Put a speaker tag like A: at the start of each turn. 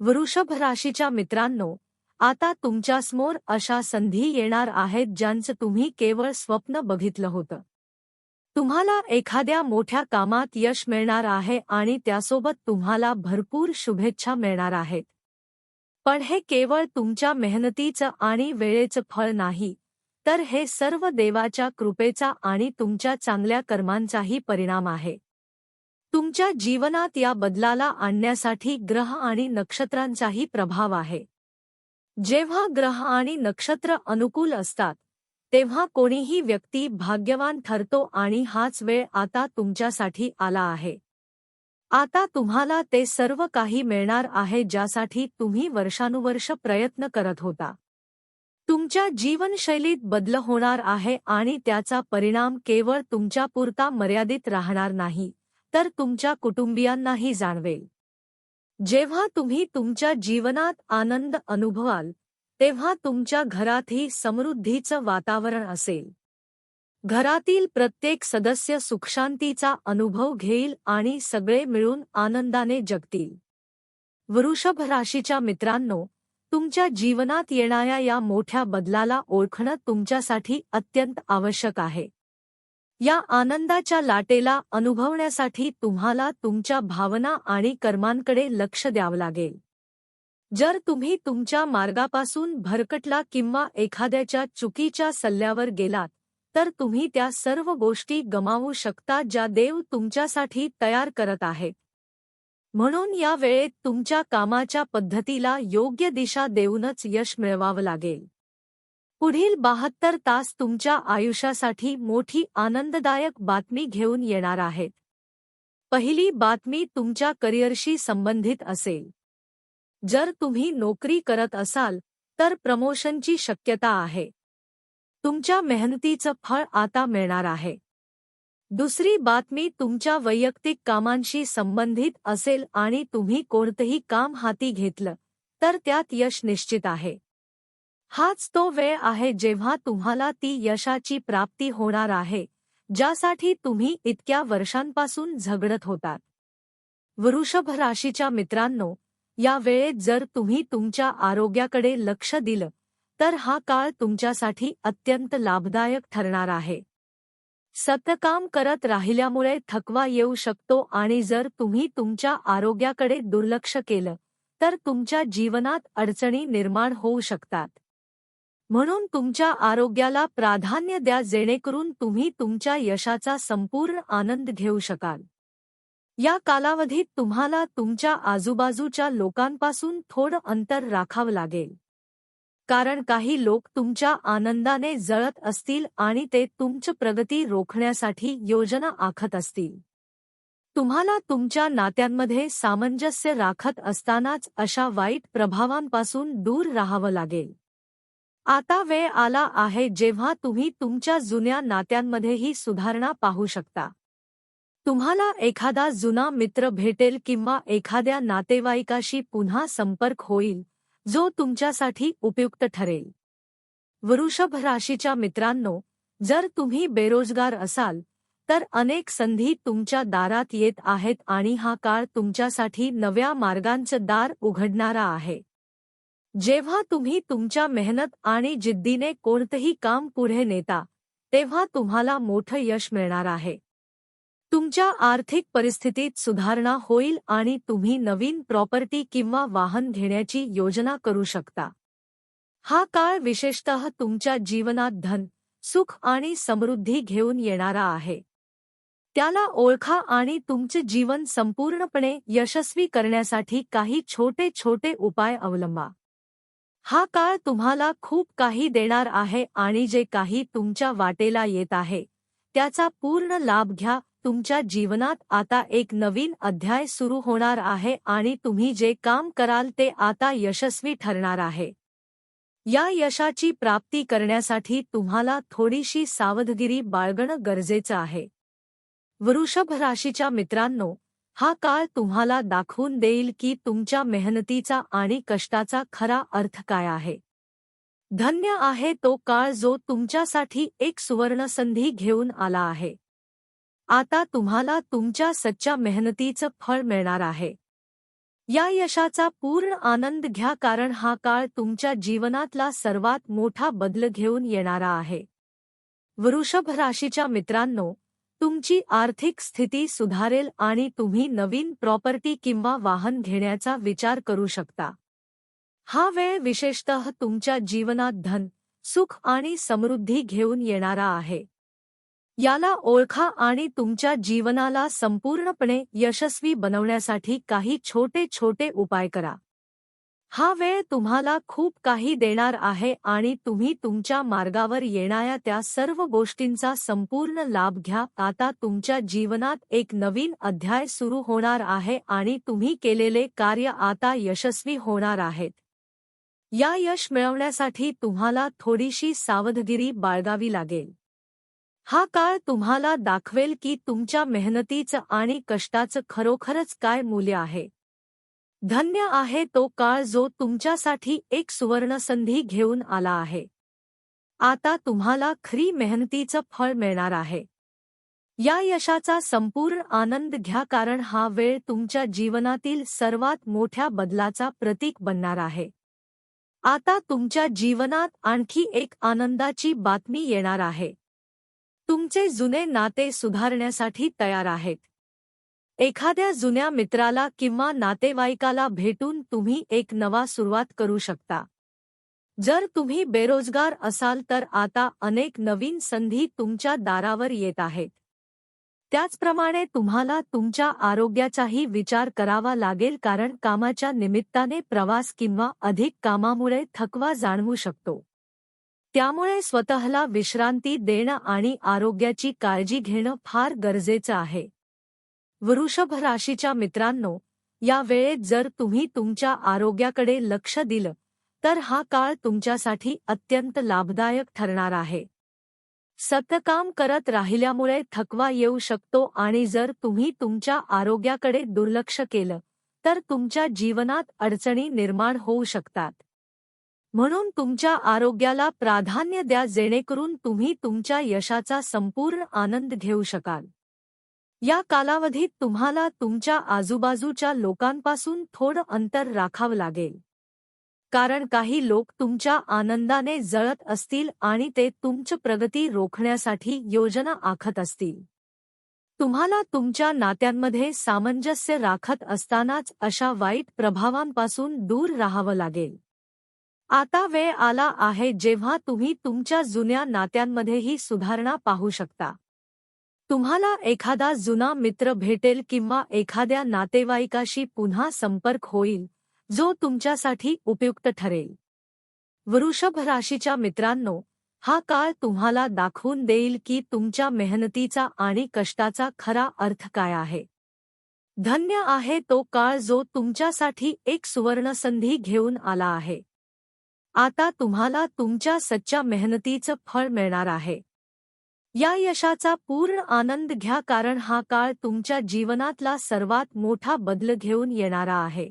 A: वृषभ राशीच्या मित्रांनो आता तुमच्यासमोर अशा संधी येणार आहेत ज्यांचं तुम्ही केवळ स्वप्न बघितलं होतं. तुम्हाला एखाद्या मोठ्या कामात यश मिळणार आहे आणि त्यासोबत तुम्हाला भरपूर शुभेच्छा मिळणार आहेत. पण हे केवळ तुमच्या मेहनतीचं आणि वेळेचं फळ नाही तर हे सर्व देवाच्या कृपेचा आणि तुमच्या चांगल्या कर्मांचाही परिणाम आहे. तुमच्या जीवनात या बदलाला आणण्यासाठी ग्रह आणि नक्षत्रांचाही प्रभाव आहे. जेव्हा ग्रह आणि नक्षत्र अनुकूल असतात तेव्हा कोणीही व्यक्ती भाग्यवान ठरतो आणि हाच वेळ आता तुमच्यासाठी आला आहे. आता तुम्हाला ते सर्व काही मिळणार आहे ज्यासाठी तुम्ही वर्षानुवर्ष प्रयत्न करत होता. तुमच्या जीवनशैलीत बदल होणार आहे आणि त्याचा परिणाम केवळ तुमच्यापुरता मर्यादित राहणार नाही. तर तुमच्या कुटुंबियांनाही जाणवेल. जेव्हा तुम्ही तुमच्या जीवनात आनंद अनुभवाल तेव्हा तुमच्या घरातही समृद्धीचं वातावरण असेल. घरातील प्रत्येक सदस्य सुखशांतीचा अनुभव घेईल आणि सगळे मिळून आनंदाने जगतील. वृषभ राशीच्या मित्रांनो तुमच्या जीवनात येणाऱ्या या मोठ्या बदलाला ओळखणं तुमच्यासाठी अत्यंत आवश्यक आहे. या आनंदाच्या लाटेला अनुभवण्यासाठी तुम्हाला तुमच्या भावना आणि कर्मांकडे लक्ष द्यावं लागेल. जर तुम्ही तुमच्या मार्गापासून भरकटला किंवा एखाद्याच्या चुकीच्या सल्ल्यावर गेलात तर तुम्ही त्या सर्व गोष्टी गमावू शकता ज्या देव तुमच्यासाठी तयार करत आहेत. म्हणून या वेळेत तुमच्या कामाच्या पद्धतीला योग्य दिशा देऊनच यश मिळवावं लागेल. पुढील बहात्तर तास तुमच्या आयुष्यासाठी मोठी आनंददायक बातमी घेऊन येणार आहेत. पहिली बातमी तुमच्या करिअरशी संबंधित असेल. जर तुम्ही नोकरी करत असाल तर प्रमोशनची शक्यता आहे. तुमच्या मेहनतीचं फळ आता मिळणार आहे. दुसरी बातमी तुमच्या वैयक्तिक कामांशी संबंधित असेल आणि तुम्ही कोणतंही काम हाती घेतलं तर त्यात यश निश्चित आहे. हाच तो वेळ आहे जेव्हा तुम्हाला ती यशाची प्राप्ती होणार आहे ज्यासाठी तुम्ही इतक्या वर्षांपासून झगडत होतात. वृषभ राशीच्या मित्रांनो या वेळेत जर तुम्ही तुमच्या आरोग्याकडे लक्ष दिलं तर हा काळ तुमच्यासाठी अत्यंत लाभदायक ठरणार आहे. सतकाम करत राहिल्यामुळे थकवा येऊ शकतो आणि जर तुम्ही तुमच्या आरोग्याकडे दुर्लक्ष केलं तर तुमच्या जीवनात अडचणी निर्माण होऊ शकतात. म्हणून तुमच्या आरोग्याला प्राधान्य द्या जेणेकरून तुम्ही तुमच्या यशाचा संपूर्ण आनंद घेऊ शकाल. या कालावधीत तुम्हाला तुमच्या आजूबाजूच्या लोकांपासून थोडं अंतर राखावं लागेल. कारण काही लोक तुमच्या आनंदाने जळत असतील आणि ते तुमची प्रगती रोखण्यासाठी योजना आखत असतील. तुम्हाला तुमच्या नात्यांमध्ये सामंजस्य राखत असतानाच अशा वाईट प्रभावांपासून दूर राहावं लागेल. आता वेळ आला आहे जेव्हा तुम्ही तुमच्या जुन्या नात्यांमध्येही सुधारणा पाहू शकता. तुम्हाला एखादा जुना मित्र भेटेल किंवा एखाद्या नातेवाईकाशी पुन्हा संपर्क होईल जो तुमच्यासाठी उपयुक्त ठरेल. वृषभ राशीच्या मित्रांनो जर तुम्ही बेरोजगार असाल तर अनेक संधी तुमच्या दारात येत आहेत आणि हा काळ तुमच्यासाठी नव्या मार्गांचं दार उघडणारा आहे. जेव्हा तुम्ही तुमच्या मेहनत आणि जिद्दीने कोणतंही काम पुढे नेता तेव्हा तुम्हाला मोठं यश मिळणार आहे. तुमच्या आर्थिक परिस्थितीत सुधारणा होईल आणि तुम्ही नवीन प्रॉपर्टी किंवा वाहन घेण्याची योजना करू शकता. हा काळ विशेषतः तुमच्या जीवनात धन सुख आणि समृद्धी घेऊन येणारा आहे. त्याला ओळखा आणि तुमचे जीवन संपूर्णपणे यशस्वी करण्यासाठी काही छोटे छोटे उपाय अवलंबा. हा काळ तुम्हाला खूप काही देणार आहे आणि जे काही तुमच्या वाटेला येत आहे त्याचा पूर्ण लाभ घ्या. तुमच्या जीवनात आता एक नवीन अध्याय सुरू होणार आहे आणि तुम्ही जे काम कराल ते आता यशस्वी ठरणार आहे. या यशाची प्राप्ती करण्यासाठी तुम्हाला थोडीशी सावधगिरी बाळगणं गरजेचं आहे. वृषभ राशीच्या मित्रांनो हा काळ तुम्हाला दाखवून देईल की तुमच्या मेहनतीचा आणि कष्टाचा खरा अर्थ काय आहे. धन्य आहे तो काळ जो तुमच्यासाठी एक सुवर्णसंधी घेऊन आला आहे. आता तुम्हाला तुमच्या सच्च्या मेहनतीचं फळ मिळणार आहे. या यशाचा पूर्ण आनंद घ्या कारण हा काळ तुमच्या जीवनातला सर्वात मोठा बदल घेऊन येणारा आहे. वृषभ राशीच्या मित्रांनो तुमची आर्थिक स्थिती सुधारेल आणि तुम्ही नवीन प्रॉपर्टी किंवा वाहन घेण्याचा विचार करू शकता. हा वेळ विशेषतः तुमच्या जीवनात धन सुख आणि समृद्धी घेऊन येणारा आहे. याला ओळखा आणि तुमच्या जीवनाला संपूर्णपणे यशस्वी बनवण्यासाठी काही छोटे छोटे उपाय करा. हा वेळ तुम्हाला खूप काही देणार आहे आणि तुम्ही तुमच्या मार्गावर येणाऱ्या त्या सर्व गोष्टींचा संपूर्ण लाभ घ्या. आता तुमच्या जीवनात एक नवीन अध्याय सुरू होणार आहे आणि तुम्ही केलेले कार्य आता यशस्वी होणार आहेत. या यश मिळवण्यासाठी तुम्हाला थोडीशी सावधगिरी बाळगावी लागेल. हा काळ तुम्हाला दाखवेल की तुमच्या मेहनतीचं आणि कष्टाचं खरोखरच काय मूल्य आहे. धन्य आहे तो काळ जो तुमच्यासाठी एक सुवर्णसंधी घेऊन आला आहे. आता तुम्हाला खरी मेहनतीचं फळ मिळणार आहे. या यशाचा संपूर्ण आनंद घ्या कारण हा वेळ तुमच्या जीवनातील सर्वात मोठ्या बदलाचा प्रतीक बनणार आहे. आता तुमच्या जीवनात आणखी एक आनंदाची बातमी येणार आहे. तुमचे जुने नाते सुधारण्यासाठी तयार आहेत. एखाद्या जुन्या मित्राला किंवा नातेवाईकाला भेटून तुम्ही एक नवा सुरुवात करू शकता. जर तुम्ही बेरोजगार असाल तर आता अनेक नवीन संधी तुमच्या दारावर येत आहेत. त्याचप्रमाणे तुम्हाला तुमच्या आरोग्याचाही विचार करावा लागेल कारण कामाच्या निमित्ताने प्रवास किंवा अधिक कामामुळे थकवा जाणवू शकतो. त्यामुळे स्वतःला विश्रांती देणं आणि आरोग्याची काळजी घेणं फार गरजेचं आहे. वृषभ राशीच्या मित्रांनो या वेळेत जर तुम्ही तुमच्या आरोग्याकडे लक्ष दिलं तर हा काळ तुमच्यासाठी अत्यंत लाभदायक ठरणार आहे. सतकाम करत राहिल्यामुळे थकवा येऊ शकतो आणि जर तुम्ही तुमच्या आरोग्याकडे दुर्लक्ष केलं तर तुमच्या जीवनात अडचणी निर्माण होऊ शकतात. म्हणून तुमच्या आरोग्याला प्राधान्य द्या जेणेकरून तुम्ही तुमच्या यशाचा संपूर्ण आनंद घेऊ शकाल. या कालावधीत तुम्हाला तुमच्या आजूबाजूच्या लोकांपासून थोडं अंतर राखावं लागेल. कारण काही लोक तुमच्या आनंदाने जळत असतील आणि ते तुमची प्रगती रोखण्यासाठी योजना आखत असतील. तुम्हाला तुमच्या नात्यांमध्ये सामंजस्य राखत असतानाच अशा वाईट प्रभावांपासून दूर राहावं लागेल. आता वेळ आला आहे जेव्हा तुम्ही तुमच्या जुन्या नात्यांमध्येही सुधारणा पाहू शकता. तुम्हाला एखादा जुना मित्र भेटेल किंवा एखाद्या नातेवाईकाशी पुन्हा संपर्क होईल जो तुमच्यासाठी उपयुक्त ठरेल. वृषभ राशीच्या मित्रांनो हा काळ तुम्हाला दाखवून देईल की तुमच्या मेहनतीचा आणि कष्टाचा खरा अर्थ काय आहे. धन्य आहे तो काळ जो तुमच्यासाठी एक सुवर्णसंधी घेऊन आला आहे. आता तुम्हाला तुमच्या सच्च्या मेहनतीचं फळ मिळणार आहे. या यशाचा पूर्ण आनंद घ्या कारण हा काळ तुमच्या जीवनातला सर्वात मोठा बदल घेऊन येणारा आहे.